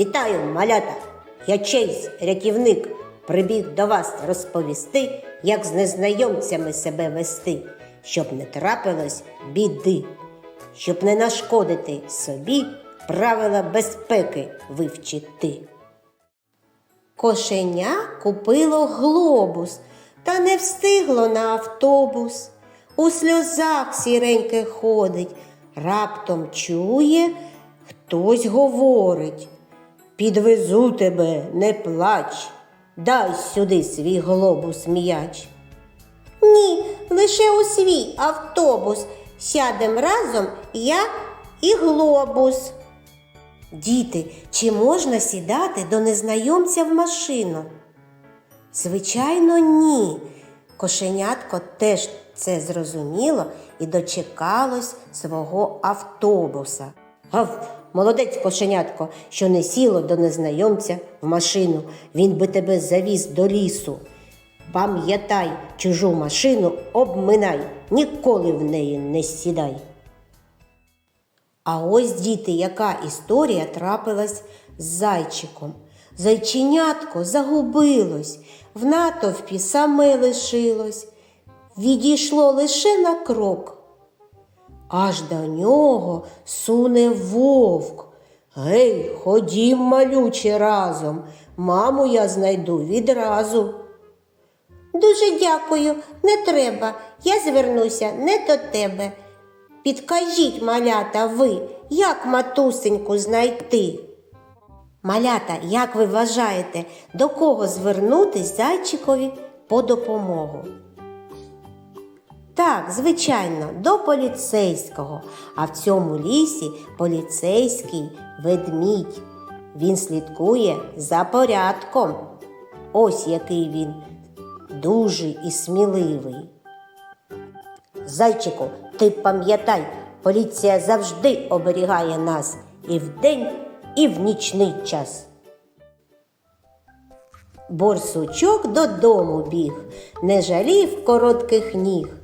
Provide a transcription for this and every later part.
Вітаю, малята! Я Чейз, рятівник, прибіг до вас розповісти, як з незнайомцями себе вести, щоб не трапилось біди, щоб не нашкодити собі, правила безпеки вивчити. Кошеня купило глобус та не встигло на автобус. У сльозах сіреньке ходить, раптом чує, хтось говорить. Підвезу тебе, не плач, дай сюди свій глобус м'яч. Ні, лише у свій автобус. Сядем разом я і глобус. Діти, чи можна сідати до незнайомця в машину? Звичайно, ні. Кошенятко теж це зрозуміло і дочекалось свого автобуса. Гав, молодець кошенятко, що не сіло до незнайомця в машину. Він би тебе завіз до лісу. Пам'ятай, чужу машину обминай, ніколи в неї не сідай. А ось, діти, яка історія трапилась з зайчиком. Зайченятко загубилось, в натовпі саме лишилось, відійшло лише на крок. Аж до нього суне вовк. Гей, ходім, малюче, разом, маму я знайду відразу. Дуже дякую, не треба. Я звернуся не до тебе. Підкажіть, малята, ви, як матусеньку знайти? Малята, як ви вважаєте, до кого звернутись зайчикові по допомогу? Так, звичайно, до поліцейського. А в цьому лісі поліцейський ведмідь. Він слідкує за порядком. Ось який він дужий і сміливий. Зайчику, ти пам'ятай, поліція завжди оберігає нас і вдень, і в нічний час. Борсучок додому біг, не жалів коротких ніг.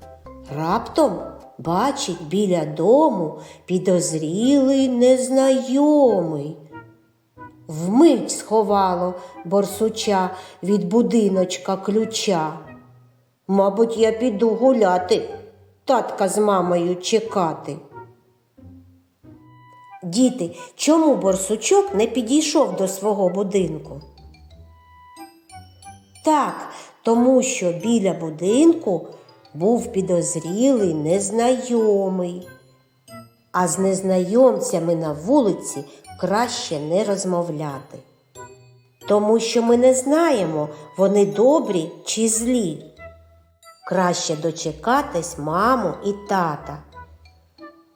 Раптом бачить біля дому підозрілий незнайомий. Вмить сховало борсуча від будиночка ключа. Мабуть, я піду гуляти, татка з мамою чекати. Діти, чому борсучок не підійшов до свого будинку? Так, тому що біля будинку був підозрілий незнайомий. А з незнайомцями на вулиці краще не розмовляти. Тому що ми не знаємо, вони добрі чи злі. Краще дочекатись маму і тата.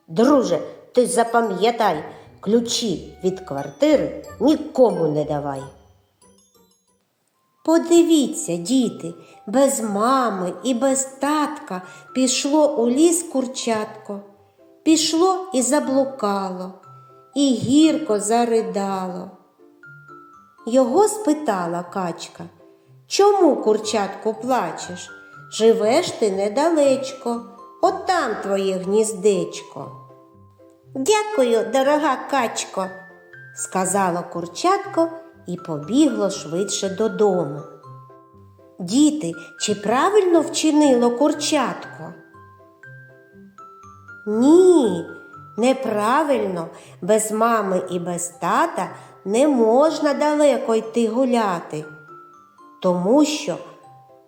Друже, ти запам'ятай, ключі від квартири нікому не давай. Подивіться, діти, без мами і без татка пішло у ліс курчатко, пішло і заблукало, і гірко заридало. Його спитала качка, чому, курчатку, плачеш? Живеш ти недалечко, отам твоє гніздечко. Дякую, дорога качко, сказала курчатко і побігло швидше додому. Діти, чи правильно вчинило курчатко? Ні, неправильно, без мами і без тата не можна далеко йти гуляти, тому що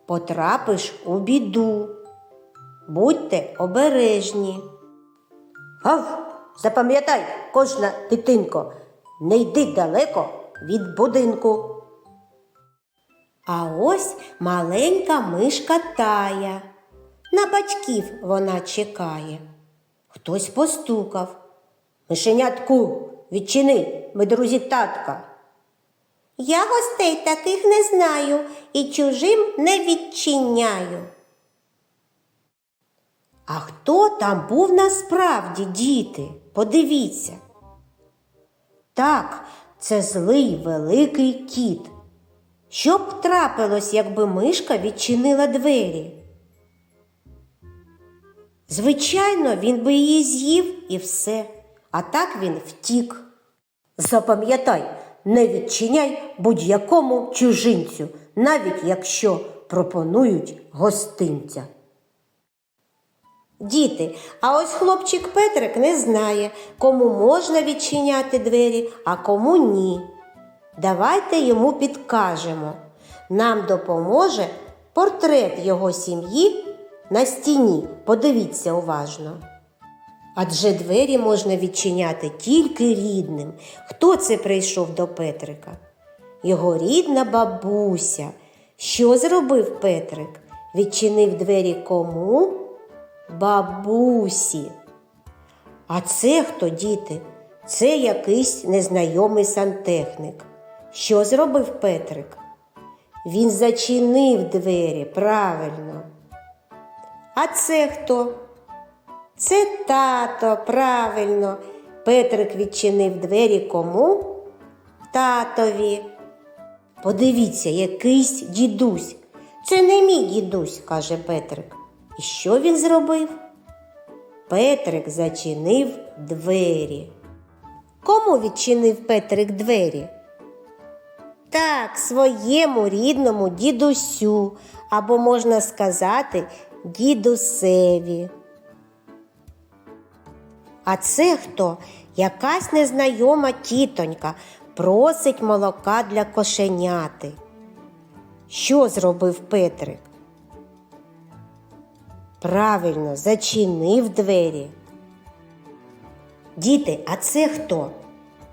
потрапиш у біду. Будьте обережні. Гав, запам'ятай, кожна дитинко, не йди далеко від будинку. А ось маленька мишка тая. На батьків вона чекає. Хтось постукав. Мишенятку, відчини, ми друзі татка. Я гостей таких не знаю і чужим не відчиняю. А хто там був насправді, діти? Подивіться. Так, це злий великий кіт. Що б трапилось, якби мишка відчинила двері? Звичайно, він би її з'їв і все, а так він втік. Запам'ятай, не відчиняй будь-якому чужинцю, навіть якщо пропонують гостинця. Діти, а ось хлопчик Петрик не знає, кому можна відчиняти двері, а кому ні. Давайте йому підкажемо. Нам допоможе портрет його сім'ї на стіні. Подивіться уважно. Адже двері можна відчиняти тільки рідним. Хто це прийшов до Петрика? Його рідна бабуся. Що зробив Петрик? Відчинив двері кому? Бабусі. А це хто, діти? Це якийсь незнайомий сантехник. Що зробив Петрик? Він зачинив двері правильно. А це хто? Це тато, правильно. Петрик відчинив двері кому? Татові. Подивіться, якийсь дідусь. Це не мій дідусь, каже Петрик. Що він зробив? Петрик зачинив двері. Кому відчинив Петрик двері? Так, своєму рідному дідусю, або можна сказати, дідусеві. А це хто? Якась незнайома тітонька просить молока для кошеняти. Що зробив Петрик? Правильно, зачинив двері. Діти, а це хто?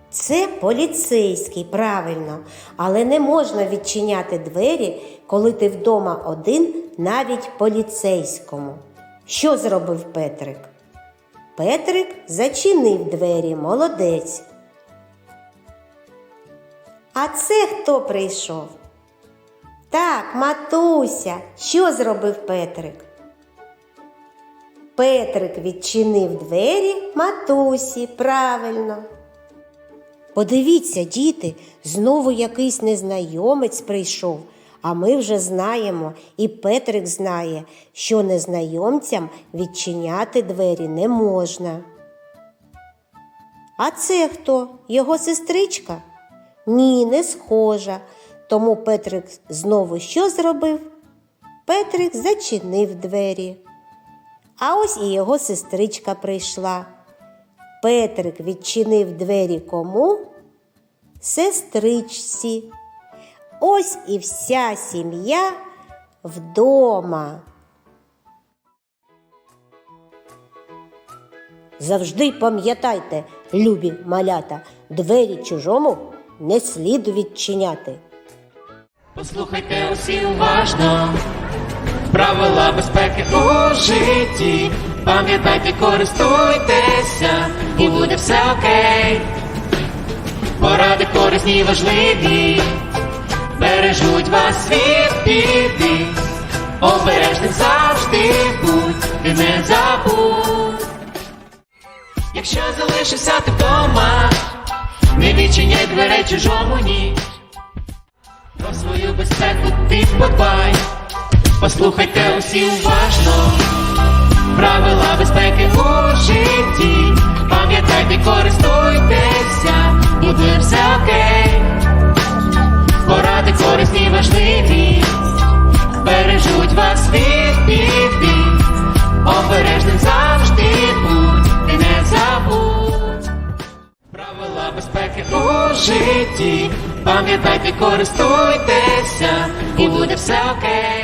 Це поліцейський, правильно, але не можна відчиняти двері, коли ти вдома один, навіть поліцейському. Що зробив Петрик? Петрик зачинив двері, молодець. А це хто прийшов? Так, матуся. Що зробив Петрик? Петрик відчинив двері матусі, правильно. Подивіться, діти, знову якийсь незнайомець прийшов, а ми вже знаємо, і Петрик знає, що незнайомцям відчиняти двері не можна. А це хто? Його сестричка? Ні, не схожа. Тому Петрик знову що зробив? Петрик зачинив двері. А ось і його сестричка прийшла. Петрик відчинив двері кому? Сестричці. Ось і вся сім'я вдома. Завжди пам'ятайте, любі малята, двері чужому не слід відчиняти. Послухайте усі уважно. Правила безпеки у житті. Пам'ятайте, користуйтеся, і буде все окей. Поради корисні і важливі. Бережуть вас від біди. Обережним завжди будь, ти не забудь. Якщо залишився ти вдома, не відчиняй дверей чужому ні. Про свою безпеку ти подбай, послухайте усі уважно. Правила безпеки у житті. Пам'ятайте, користуйтеся, буде все окей. Поради корисні важливі. Бережуть вас від біди. Обережним завжди будь, ти не забудь. Правила безпеки у житті. Пам'ятайте, користуйтеся, і буде все окей.